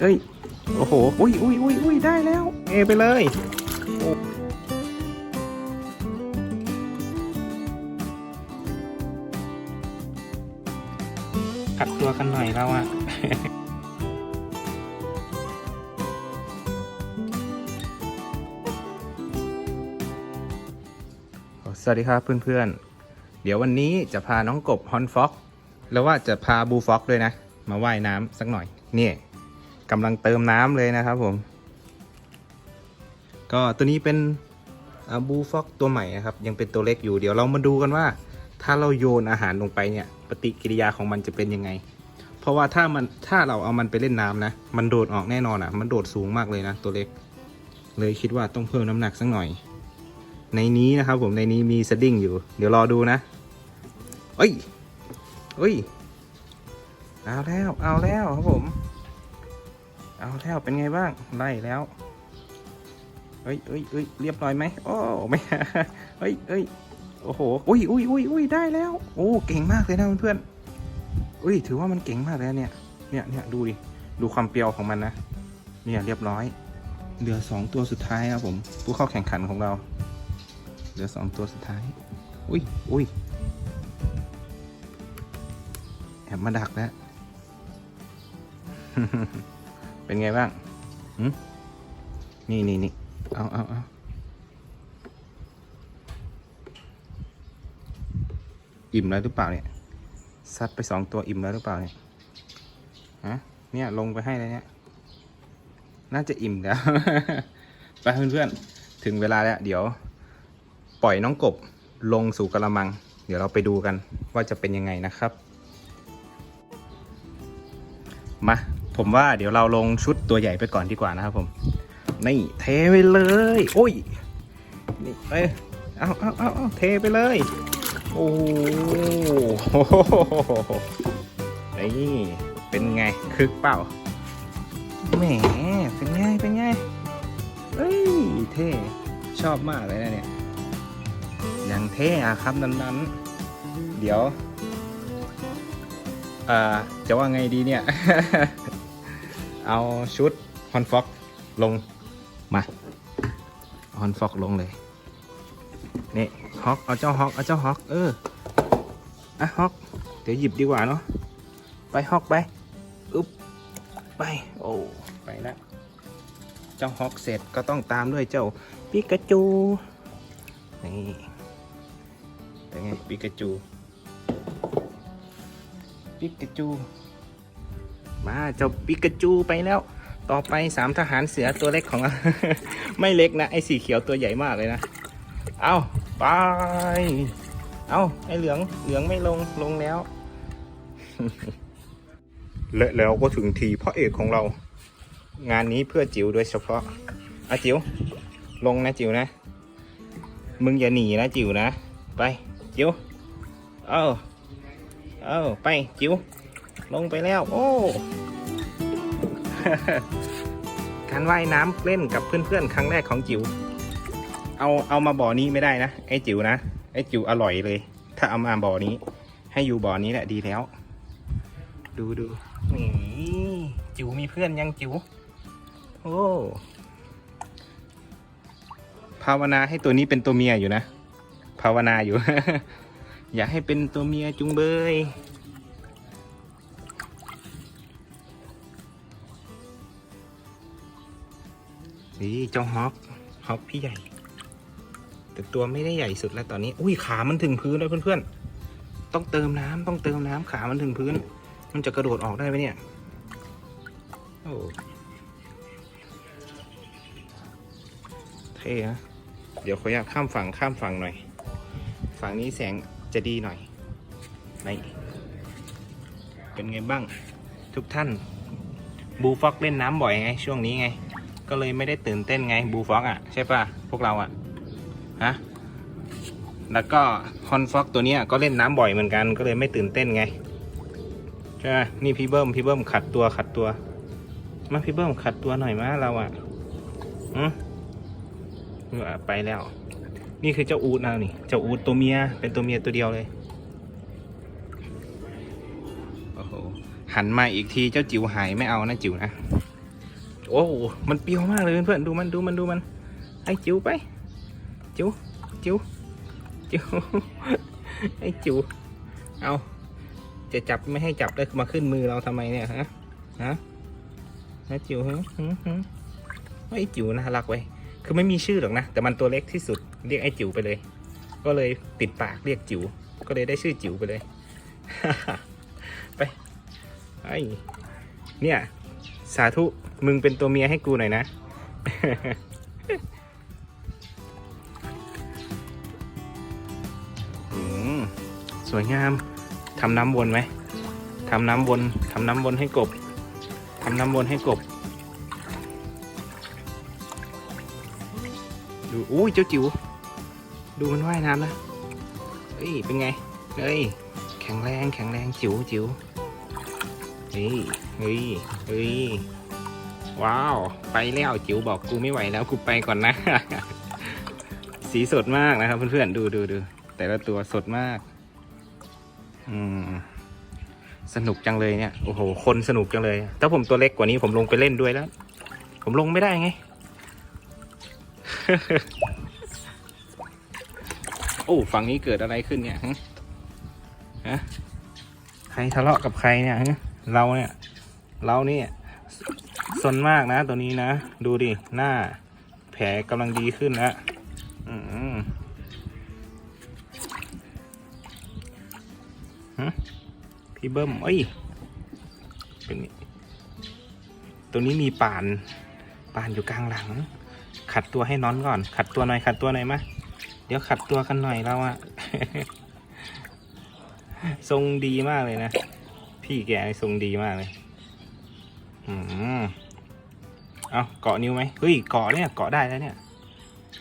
เอ้ย โอ้โห อุ้ยอุ้ยอุ้ยอุ้ยได้แล้ว เอไปเลยโอ้กัดตัวกันหน่อยเราอะสวัสดีครับเพื่อนๆ เดี๋ยววันนี้จะพาน้องกบฮอนฟ็อก แล้วว่าจะพาบูฟ็อกด้วยนะ มาว่ายน้ำสักหน่อย นี่ กำลังเติมน้ำเลยนะครับผม ก็ตัวนี้เป็นบูฟอกตัวใหม่นะครับ ยังเป็นตัวเล็กอยู่เดี๋ยวเรามาดูกันว่า ถ้าเราโยนอาหารลงไปเนี่ย ปฏิกิริยาของมันจะเป็นยังไง เพราะว่าถ้ามันถ้าเราเอามันไปเล่นน้ำนะ มันโดดออกแน่นอนอะ มันโดดสูงมากเลยนะตัวเล็ก เลยคิดว่าต้องเพิ่มน้ำหนักสักหน่อย ในนี้นะครับผมในนี้มีสดิ้งอยู่ เดี๋ยวรอดูนะเอ้ยเอ้ยเอาแล้วเอาแล้วครับผม เอาแล้วเป็นไงบ้างไล่แล้วเอ้ยเอ้ยเอ้ยเรียบร้อยไหมโอ้ไม่เอ้ยเอ้ยโอ้โหอุ้ยอุ้ยอุ้ยอุ้ยได้แล้ว โอ้เก่งมากเลยนะเพื่อนๆอุ้ยถือว่ามันเก่งมากเลยนะเนี่ยเนี่ยเนี่ยดูดิดูความเปรี้ยวของมันนะเนี่ยเรียบร้อย เหลือสองตัวสุดท้ายนะครับผม ผู้เข้าแข่งขันของเรา เหลือสองตัวสุดท้าย อุ้ยอุ้ยแอบมาดักแล้ว เป็นไงบ้างหึนี่นี่นี่เอาเอาเอาอิ่มแล้วหรือเปล่าเนี่ย ซัดไปสองตัวอิ่มแล้วหรือเปล่าเนี่ย ฮะ เนี่ยลงไปให้เลยเนี่ย น่าจะอิ่มแล้ว ไปเพื่อนๆ ถึงเวลาแล้ว เดี๋ยว ปล่อยน้องกบลงสู่กระมัง เดี๋ยวเราไปดูกันว่าจะเป็นยังไงนะครับ มา ผมว่าเดี๋ยวเราลงชุดตัวใหญ่ไปก่อนดีกว่านะครับผม นี่เทไปเลย โอ้ย นี่เอ้ยเอาเอาเอาเอาเทไปเลย โอ้โหนี่เป็นไงคึกเปล่า แหม เป็นไง เป็นไงเฮ้ย เท่ ชอบมากเลยนะเนี่ย อย่างเท่อะครับนั้นๆ เดี๋ยว เอ่อ จะว่าไงดีเนี่ย เอาชุดฮอนฟ็อกลงมาฮอนฟ็อกลงเลยนี่ฮอกเอาเจ้าฮอกเอาเจ้าฮอกเอออะฮอกเดี๋ยวหยิบดีกว่าเนาะไปฮอกไปอึ๊บไปโอ้ไปล้วเจ้าฮอกเสร็จก็ต้องตามด้วยเจ้าปิกาจูนี่เป็นไงปิกาจูปิกาจู มาเจ้าปิกาจูไปแล้ว ต่อไปสามทหารเสือตัวเล็กของเราไม่เล็กนะ ไอ้สีเขียวตัวใหญ่มากเลยนะ เอาไป เอาไอ้เหลืองเหลืองไม่ลงลงแล้ว และแล้วก็ถึงทีพระเอกของเรา งานนี้เพื่อจิ๋วโดยเฉพาะอะจิ๋วลงนะจิ๋วนะ มึงอย่าหนีนะจิ๋วนะ ไปจิ๋วเออเออไปจิ๋ว ลงไปแล้ว โอ้การว่ายน้ำเล่นกับเพื่อนๆ ครั้งแรกของจิ๋ว เอาเอามาบ่อนี้ไม่ได้นะ ไอ้จิ๋วนะ ไอ้จิ๋วอร่อยเลย ถ้าเอามาบ่อนี้ ให้อยู่บ่อนี้แหละดีแล้ว ดูดูนี่จิ๋วมีเพื่อนยังจิ๋ว โอ้ ภาวนาให้ตัวนี้เป็นตัวเมียอยู่นะ ภาวนาอยู่ อยากให้เป็นตัวเมียจุงเบย นี่เจ้าฮอกฮอกพี่ใหญ่ แต่ตัวไม่ได้ใหญ่สุดแล้วตอนนี้ อุ้ยขามันถึงพื้นแล้วเพื่อนๆ ต้องเติมน้ำต้องเติมน้ำขามันถึงพื้น มันจะกระโดดออกได้ไหมเนี่ย โอ้เท่นะเดี๋ยวขออนุญาตข้ามฝั่งข้ามฝั่งหน่อย ฝั่งนี้แสงจะดีหน่อยนี่เป็นไงบ้าง ทุกท่าน บูฟ็อกเล่นน้ำบ่อยไง ช่วงนี้ไง ก็เลยไม่ได้ตื่นเต้นไงบูฟ็อกอะใช่ป่ะ พวกเราอะฮะแล้วก็ฮอนฟ็อกตัวเนี้ยก็เล่นน้ำบ่อยเหมือนกันก็เลยไม่ตื่นเต้นไงใช่ไหมนี่พี่เบิ้มพี่เบิ้มขัดตัวขัดตัว มาพี่เบิ้มขัดตัวหน่อยมาเราอะอืมอะไปแล้ว นี่คือเจ้าอูดนะนี่เจ้าอูดตัวเมียเป็นตัวเมียตัวเดียวเลยโอ้โหหันมาอีกทีเจ้าจิ๋วหายไม่เอานะจิ๋วนะ โอ้โหมันเปรี้ยวมากเลยเพื่อนดูมันดูมันดูมันไอ้จิ๋วไปจิ๋วจิ๋วจิ๋วไอ้จิ๋วเอาจะจับไม่ให้จับได้มาขึ้นมือเราทำไมเนี่ยฮะฮะฮะจิ๋วฮะฮะฮะไอ้จิ๋วน่ารักไว้คือไม่มีชื่อหรอกนะ แต่มันตัวเล็กที่สุดเรียกไอ้จิ๋วไปเลย ก็เลยติดปากเรียกจิ๋วก็เลยได้ชื่อจิ๋วไปเลย ไปไอ้เนี่ย สาธุ มึงเป็นตัวเมียให้กูหน่อยนะอืมสวยงาม ทำน้ำวนไหม ทำน้ำวน ทำน้ำวนให้กบ ทำน้ำวนให้กบ ดูอุ้ยเจ้าจิ๋ว ดูมันว่ายน้ำนะ เฮ้ย เป็นไง เฮ้ย แข็งแรง แข็งแรง จิ๋วจิ๋ว เฮ้ยเฮ้ยเฮ้ยว้าว ไปแล้วจิ๋วบอกกูไม่ไหวแล้วกูไปก่อนนะ สีสดมากนะครับ เพื่อนๆดูดูดูแต่ละตัวสดมาก อืม สนุกจังเลยเนี่ยโอ้โห คนสนุกจังเลย ถ้าผมตัวเล็กกว่านี้ผมลงไปเล่นด้วยแล้ว ผมลงไม่ได้ไง โอ้ฝั่งนี้เกิดอะไรขึ้นเนี่ยฮะฮะใครทะเลาะกับใครเนี่ยฮะ เราเนี่ยเราเนี่ยสนมากนะ ตัวนี้นะ ดูดิ หน้า แผลกำลังดีขึ้นแล้วอืมฮะพี่เบิ้มเอ้ยเป็นไงตัวนี้มีป่าน ป่านอยู่กลางหลัง ขัดตัวให้น้อนก่อน ขัดตัวหน่อย ขัดตัวหน่อยมาเดี๋ยวขัดตัวกันหน่อยเราอะทรงดีมากเลยนะ พี่แกทรงดีมากเลยอืมเอาเกาะนิ้วไหมเฮ้ยเกาะเนี่ยเกาะได้แล้วเนี่ย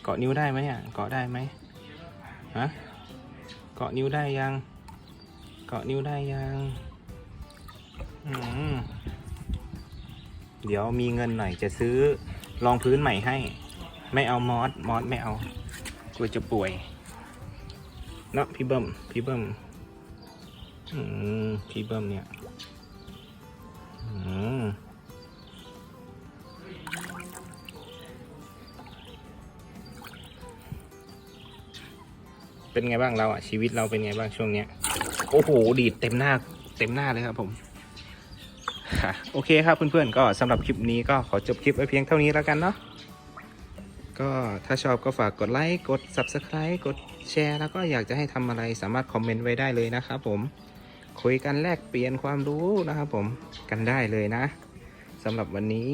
เกาะนิ้วได้ไหมเนี่ยเกาะได้ไหมฮะเกาะนิ้วได้ยัง เกาะนิ้วได้ยังอืมเดี๋ยวมีเงินหน่อยจะซื้อรองพื้นใหม่ให้ ไม่เอามอสมอสไม่เอากลัวจะป่วยเนาะพี่เบิ้มพี่เบิ้ม อืมพี่เบิ้มเนี่ยอืมเป็นไงบ้างเราอะชีวิตเราเป็นไงบ้างช่วงเนี้ย โอ้โห ดีดเต็มหน้า เต็มหน้าเลยครับผมค่ะโอเคครับเพื่อนๆ ก็สำหรับคลิปนี้ก็ขอจบคลิปไว้เพียงเท่านี้แล้วกันเนาะก็ถ้าชอบก็ฝากกดไลค์ กด Subscribe กดแชร์ แล้วก็อยากจะให้ทำอะไรสามารถคอมเมนต์ไว้ได้เลยนะครับผม คุยกันแลกเปลี่ยนความรู้นะครับผมกันได้เลยนะสำหรับวันนี้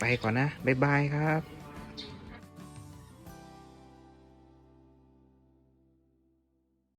ไปก่อนนะ บ๊ายบายครับ